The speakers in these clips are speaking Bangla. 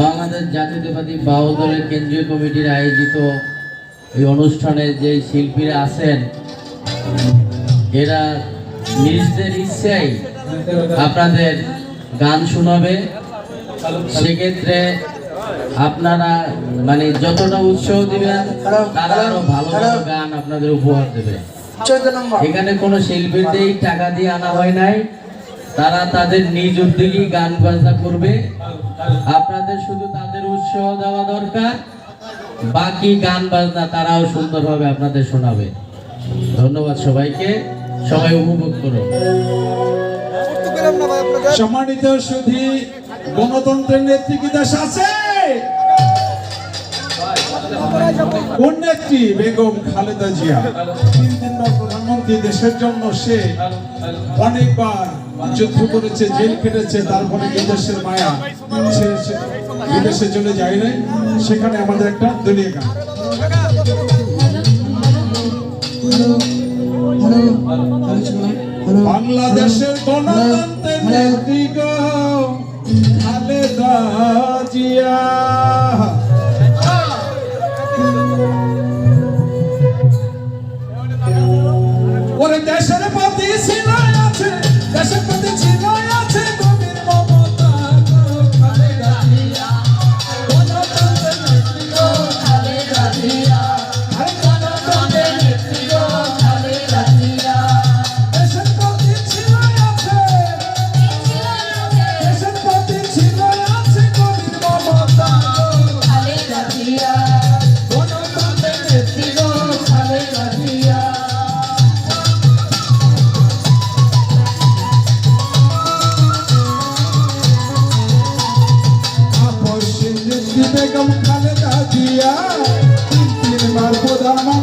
বাংলাদেশ জাতীয়তাবাদী বাউল দলের কেন্দ্রীয় কমিটির আয়োজিত এই অনুষ্ঠানে যে শিল্পীরা আছেন এরা নিজেদের ইচ্ছাই আপনাদের গান শোনাবে। সেক্ষেত্রে আপনারা মানে যতটা উৎসাহ দিবেন তারা আরও ভালো ভালো গান আপনাদের উপহার দেবে। এখানে কোনো শিল্পীদের টাকা দিয়ে আনা হয় নাই। তারা তাদের নিজ উদ্যোগী গান বাজনা করবে। আপনাদের শুধু তাদের উৎসাহ দেওয়া দরকার। বাকি গান বাজনা তারাও সুন্দরভাবে আপনাদের শোনাবে। ধন্যবাদ সবাইকে। সবাই উপভোগ করুন। সম্মানিত সুধী গণতন্ত্রের নেত্রী কি দেশ আছে? কোন নেত্রী? বেগম খালেদা জিয়া। তিন প্রধানমন্ত্রী দেশের জন্য সে অনেকবার যুদ্ধ করেছে, জেল কেটেছে তারপরে বিদেশের মায়া সে বিদেশে চলে যায় নাই। সেখানে আমাদের একটা দলীয় গান। বাংলাদেশের গণতন্ত্রের নেত্রী গো, খালেদা জিয়া। বেগম খালেদা জিয়া তিন তিনবার প্রধানমন্ত্রী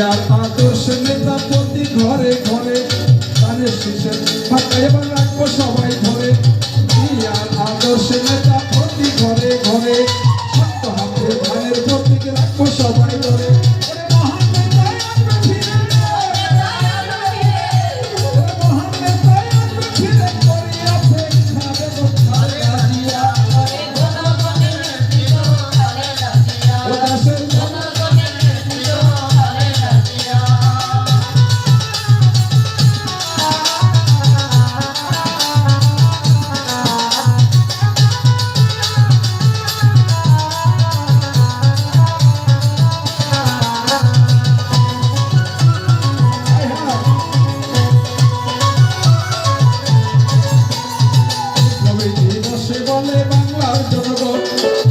আর আদর্শ নেতা প্রতি ঘরে ঘরে কানে শিশে এবার রাখব সবাই আর আদর্শ নেতা প্রতি ঘরে ঘরে বলে বাংলার জনগণ